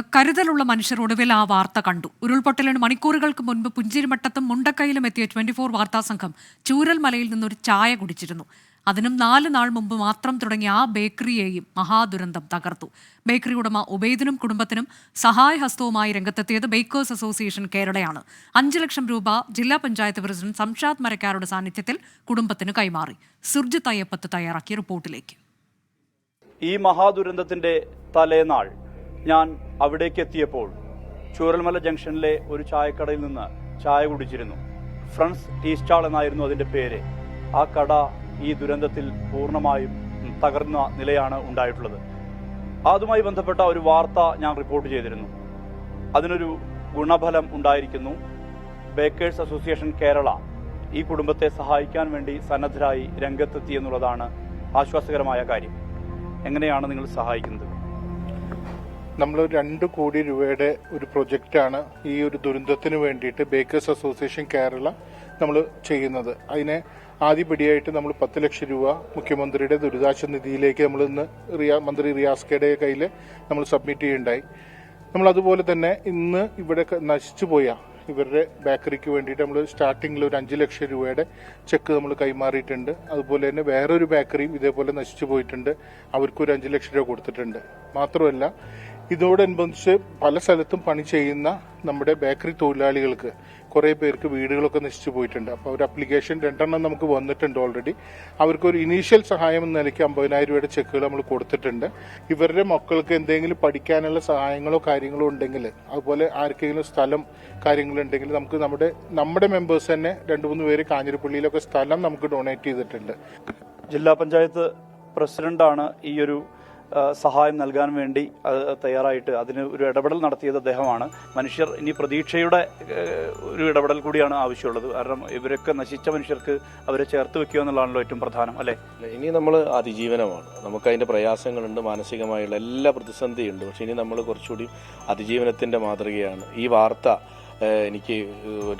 കരുതലുള്ള മനുഷ്യർ ഒടുവിൽ ആ വാർത്ത കണ്ടു. ഉരുൾപൊട്ടലിന് മണിക്കൂറുകൾക്ക് മുൻപ് പുഞ്ചിരിമട്ടത്തും മുണ്ടക്കയിലും എത്തിയ ട്വന്റി ഫോർ വാർത്താ സംഘം ചൂരൽമലയിൽ നിന്നൊരു ചായ കുടിച്ചിരുന്നു. അതിനും നാല് നാൾ മുമ്പ് മാത്രം തുടങ്ങിയ ആ ബേക്കറിയെയും മഹാദുരന്തം തകർത്തു. ബേക്കറി ഉടമ ഉബൈദിനും കുടുംബത്തിനും സഹായഹസ്തവുമായി രംഗത്തെത്തിയത് ബേക്കേഴ്സ് അസോസിയേഷൻ കേരളയാണ്. അഞ്ച് ലക്ഷം രൂപ ജില്ലാ പഞ്ചായത്ത് പ്രസിഡന്റ് സംഷാദ് മരക്കാരുടെ സാന്നിധ്യത്തിൽ കുടുംബത്തിന് കൈമാറി. സുർജിത് അയ്യപ്പത്ത് തയ്യാറാക്കിയ റിപ്പോർട്ടിലേക്ക്. ഈ മഹാദുരന്തത്തിന്റെ തലേനാൾ ഞാൻ അവിടേക്ക് എത്തിയപ്പോൾ ചൂരൽമല ജംഗ്ഷനിലെ ഒരു ചായക്കടയിൽ നിന്ന് ചായ കുടിച്ചിരുന്നു. ഫ്രണ്ട്സ് ടീ സ്റ്റാൾ എന്നായിരുന്നു അതിന്റെ പേര്. ആ കട ഈ ദുരന്തത്തിൽ പൂർണമായും തകർന്ന നിലയാണ് ഉണ്ടായിട്ടുള്ളത്. അതുമായി ബന്ധപ്പെട്ട ഒരു വാർത്ത ഞാൻ റിപ്പോർട്ട് ചെയ്തിരുന്നു. അതിനൊരു ഗുണഫലം ഉണ്ടായിരിക്കുന്നു. ബേക്കേഴ്സ് അസോസിയേഷൻ കേരള ഈ കുടുംബത്തെ സഹായിക്കാൻ വേണ്ടി സന്നദ്ധരായി രംഗത്തെത്തി എന്നുള്ളതാണ് ആശ്വാസകരമായ കാര്യം. എങ്ങനെയാണ് നിങ്ങൾ സഹായിക്കുന്നത്? നമ്മൾ രണ്ട് കോടി രൂപയുടെ ഒരു പ്രൊജക്റ്റാണ് ഈ ഒരു ദുരന്തത്തിന് വേണ്ടിയിട്ട് ബേക്കേഴ്സ് അസോസിയേഷൻ കേരള നമ്മൾ ചെയ്യുന്നത്. അതിനെ ആദ്യപടിയായിട്ട് നമ്മൾ പത്ത് ലക്ഷം രൂപ മുഖ്യമന്ത്രിയുടെ ദുരിതാശ്വാസ നിധിയിലേക്ക് നമ്മൾ ഇന്ന് റിയാ മന്ത്രി റിയാസ് കെയുടെ കയ്യിൽ നമ്മൾ സബ്മിറ്റ് ചെയ്യുണ്ടായി നമ്മൾ അതുപോലെ തന്നെ ഇന്ന് ഇവിടെ നശിച്ചു പോയ ഇവരുടെ ബേക്കറിക്ക് വേണ്ടിയിട്ട് നമ്മൾ സ്റ്റാർട്ടിങ്ങിൽ ഒരു അഞ്ച് ലക്ഷം രൂപയുടെ ചെക്ക് നമ്മൾ കൈമാറിയിട്ടുണ്ട്. അതുപോലെ തന്നെ വേറൊരു ബേക്കറിയും ഇതേപോലെ നശിച്ചു പോയിട്ടുണ്ട്. അവർക്കൊരു അഞ്ച് ലക്ഷം രൂപ കൊടുത്തിട്ടുണ്ട്. മാത്രമല്ല ഇതോടനുബന്ധിച്ച് പല സ്ഥലത്തും പണി ചെയ്യുന്ന നമ്മുടെ ബേക്കറി തൊഴിലാളികൾക്ക് കുറേ പേർക്ക് വീടുകളൊക്കെ നശിച്ചു പോയിട്ടുണ്ട്. അപ്പോൾ ഒരു അപ്ലിക്കേഷൻ രണ്ടെണ്ണം നമുക്ക് വന്നിട്ടുണ്ട് ഓൾറെഡി അവർക്ക് ഒരു ഇനീഷ്യൽ സഹായം എന്ന നിലയ്ക്ക് അമ്പതിനായിരം രൂപയുടെ ചെക്കുകൾ നമ്മൾ കൊടുത്തിട്ടുണ്ട്. ഇവരുടെ മക്കൾക്ക് എന്തെങ്കിലും പഠിക്കാനുള്ള സഹായങ്ങളോ കാര്യങ്ങളോ ഉണ്ടെങ്കിൽ അതുപോലെ ആർക്കെങ്കിലും സ്ഥലം കാര്യങ്ങളുണ്ടെങ്കിൽ നമുക്ക് നമ്മുടെ നമ്മുടെ മെമ്പേഴ്സ് തന്നെ രണ്ട് മൂന്ന് പേര് കാഞ്ഞിരപ്പള്ളിയിലൊക്കെ സ്ഥലം നമുക്ക് ഡൊണേറ്റ് ചെയ്തിട്ടുണ്ട്. ജില്ലാ പഞ്ചായത്ത് പ്രസിഡന്റാണ് ഈ ഒരു സഹായം നൽകാൻ വേണ്ടി തയ്യാറായിട്ട് അതിന് ഒരു ഇടപെടൽ നടത്തിയത് അദ്ദേഹമാണ്. മനുഷ്യർ ഇനി പ്രതീക്ഷയുടെ ഒരു ഇടപെടൽ കൂടിയാണ് ആവശ്യമുള്ളത്. കാരണം ഇവരൊക്കെ നശിച്ച മനുഷ്യർക്ക് അവരെ ചേർത്ത് വെക്കുക എന്നുള്ളതാണല്ലോ ഏറ്റവും പ്രധാനം അല്ലേ? ഇനി നമ്മൾ അതിജീവനമാണ്. നമുക്ക് അതിന്റെ പ്രയാസങ്ങളുണ്ട് മാനസികമായുള്ള എല്ലാ പ്രതിസന്ധിയുണ്ട്. പക്ഷെ ഇനി നമ്മൾ കുറച്ചുകൂടി അതിജീവനത്തിന്റെ മാതൃകയാണ്. ഈ വാർത്ത എനിക്ക്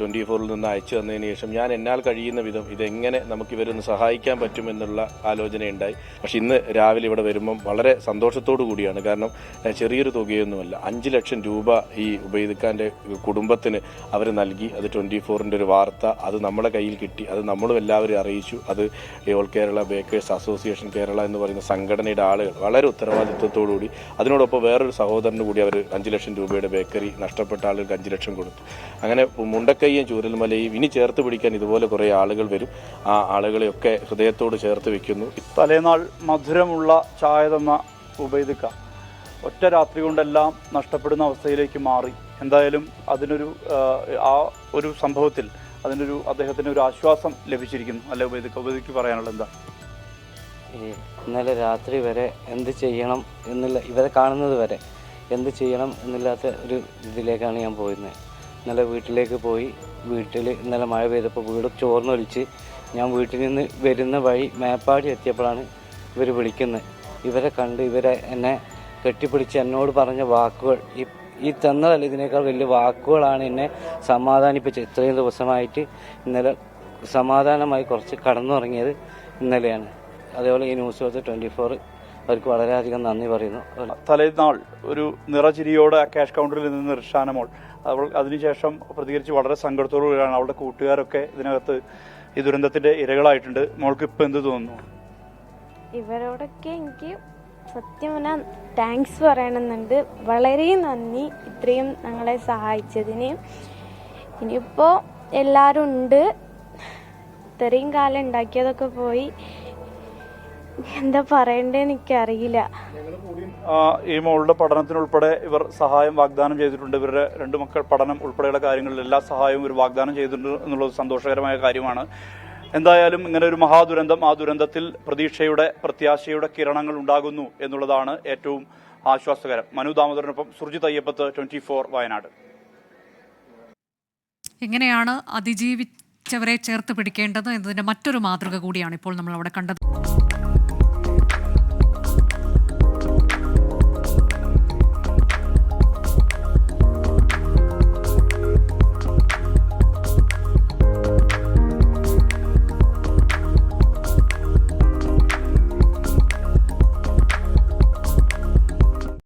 ട്വന്റി ഫോറിൽ നിന്ന് അയച്ചു തന്നതിന് ശേഷം ഞാൻ എന്നാൽ കഴിയുന്ന വിധം ഇതെങ്ങനെ നമുക്ക് ഇവരൊന്ന് സഹായിക്കാൻ പറ്റുമെന്നുള്ള ആലോചനയുണ്ടായി. പക്ഷെ ഇന്ന് രാവിലെ ഇവിടെ വരുമ്പം വളരെ സന്തോഷത്തോടു കൂടിയാണ്. കാരണം ചെറിയൊരു തുകയൊന്നുമല്ല. അഞ്ച് ലക്ഷം രൂപ ഈ ഉപയോഗിക്കാന്റെ കുടുംബത്തിന് അവർ നൽകി. അത് ട്വന്റി ഫോറിന്റെ ഒരു വാർത്ത. അത് നമ്മുടെ കയ്യിൽ കിട്ടി. അത് നമ്മളും എല്ലാവരും അറിയിച്ചു. അത് all Kerala bakers association Kerala എന്ന് പറയുന്ന സംഘടനയുടെ ആളുകൾ വളരെ ഉത്തരവാദിത്വത്തോടുകൂടി അതിനോടൊപ്പം വേറൊരു സഹോദരന് കൂടി അവർ അഞ്ച് ലക്ഷം രൂപയുടെ ബേക്കറി നഷ്ടപ്പെട്ട ആളുകൾക്ക് അഞ്ച് ലക്ഷം കൊടുത്തു. അങ്ങനെ മുണ്ടക്കയ്യും ചൂരൽമലയും ഇനി ചേർത്ത് പിടിക്കാൻ ഇതുപോലെ കുറേ ആളുകൾ വരും. ആ ആളുകളെയൊക്കെ ഹൃദയത്തോട് ചേർത്ത് വെക്കുന്നു. തലേനാൾ മധുരമുള്ള ചായ തന്ന ഒറ്റ രാത്രി കൊണ്ടെല്ലാം നഷ്ടപ്പെടുന്ന അവസ്ഥയിലേക്ക് മാറി. എന്തായാലും അതിനൊരു ആ, ഒരു സംഭവത്തിൽ അതിനൊരു അദ്ദേഹത്തിന് ഒരു ആശ്വാസം ലഭിച്ചിരിക്കുന്നു. അല്ലെ ഉബൈദിക്ക ഉബൈദിക്ക് പറയാനുള്ളത് എന്താ? ഈ ഇന്നലെ രാത്രി വരെ എന്ത് ചെയ്യണം എന്നുള്ള ഇവരെ കാണുന്നത് വരെ എന്ത് ചെയ്യണം എന്നില്ലാത്ത ഒരു ഇതിലേക്കാണ് ഞാൻ പോയിരുന്നത്. ഇന്നലെ വീട്ടിലേക്ക് പോയി. വീട്ടിൽ ഇന്നലെ മഴ പെയ്തപ്പോൾ വീട് ചോർന്നൊലിച്ച് ഞാൻ വീട്ടിൽ നിന്ന് വരുന്ന വഴി മേപ്പാടി എത്തിയപ്പോഴാണ് ഇവർ വിളിക്കുന്നത് ഇവരെ കണ്ട് ഇവരെ എന്നെ കെട്ടിപ്പിടിച്ച് എന്നോട് പറഞ്ഞ വാക്കുകൾ ഈ ഈ തന്നതല്ല ഇതിനേക്കാൾ വലിയ വാക്കുകളാണ് എന്നെ സമാധാനിപ്പിച്ചത്. ഇത്രയും ദിവസമായിട്ട് ഇന്നലെ സമാധാനമായി കുറച്ച് കടന്നുറങ്ങിയത് ഇന്നലെയാണ്. അതേപോലെ ഈ ന്യൂസ് പോലത്തെ ട്വന്റി ഫോർ അവർക്ക് വളരെയധികം നന്ദി പറയുന്നു. തലേനാൾ ഒരു നിറചിരിയോടെ ആ ക്യാഷ് കൗണ്ടറിൽ നിന്ന് റിഷാനമോൾ അവൾ അതിനുശേഷം പ്രതികരിച്ച് വളരെ സങ്കടത്തോടുകൂടിയാണ് അവളുടെ കൂട്ടുകാരൊക്കെ ഇതിനകത്ത് ഈ ദുരന്തത്തിന്റെ ഇരകളായിട്ടുണ്ട്. മോൾക്ക് ഇപ്പൊ എന്ത് തോന്നുന്നു? ഇവരോടൊക്കെ എനിക്ക് സത്യം പറഞ്ഞാൽ താങ്ക്സ് പറയണമെന്നുണ്ട്. വളരെ നന്ദി ഇത്രയും ഞങ്ങളെ സഹായിച്ചതിന്. ഇനിയിപ്പോൾ എല്ലാരും ഉണ്ട്. ഇത്രയും കാലം ഉണ്ടാക്കിയതൊക്കെ പോയി. എന്താ പറയണ്ടേന്ന് എനിക്കറിയില്ല. ഈ മോളുടെ പഠനത്തിനുൾപ്പെടെ ഇവർ സഹായം വാഗ്ദാനം ചെയ്തിട്ടുണ്ട്. ഇവരുടെ രണ്ട് മക്കൾ പഠനം ഉൾപ്പെടെയുള്ള കാര്യങ്ങളിൽ എല്ലാ സഹായവും ഇവർ വാഗ്ദാനം ചെയ്തിട്ടുണ്ട് എന്നുള്ളത് സന്തോഷകരമായ കാര്യമാണ്. എന്തായാലും ഇങ്ങനെ ഒരു മഹാദുരന്തം ആ ദുരന്തത്തിൽ പ്രതീക്ഷയുടെ പ്രത്യാശയുടെ കിരണങ്ങൾ ഉണ്ടാകുന്നു എന്നുള്ളതാണ് ഏറ്റവും ആശ്വാസകരം. മനു ദാമോദരനൊപ്പം സുർജിത് അയ്യപ്പത്ത് ട്വന്റി ഫോർ വയനാട്. എങ്ങനെയാണ് അതിജീവിച്ചവരെ ചേർത്ത് പിടിക്കേണ്ടത് എന്നതിന്റെ മറ്റൊരു മാതൃക കൂടിയാണ് ഇപ്പോൾ നമ്മൾ അവിടെ കണ്ടത്.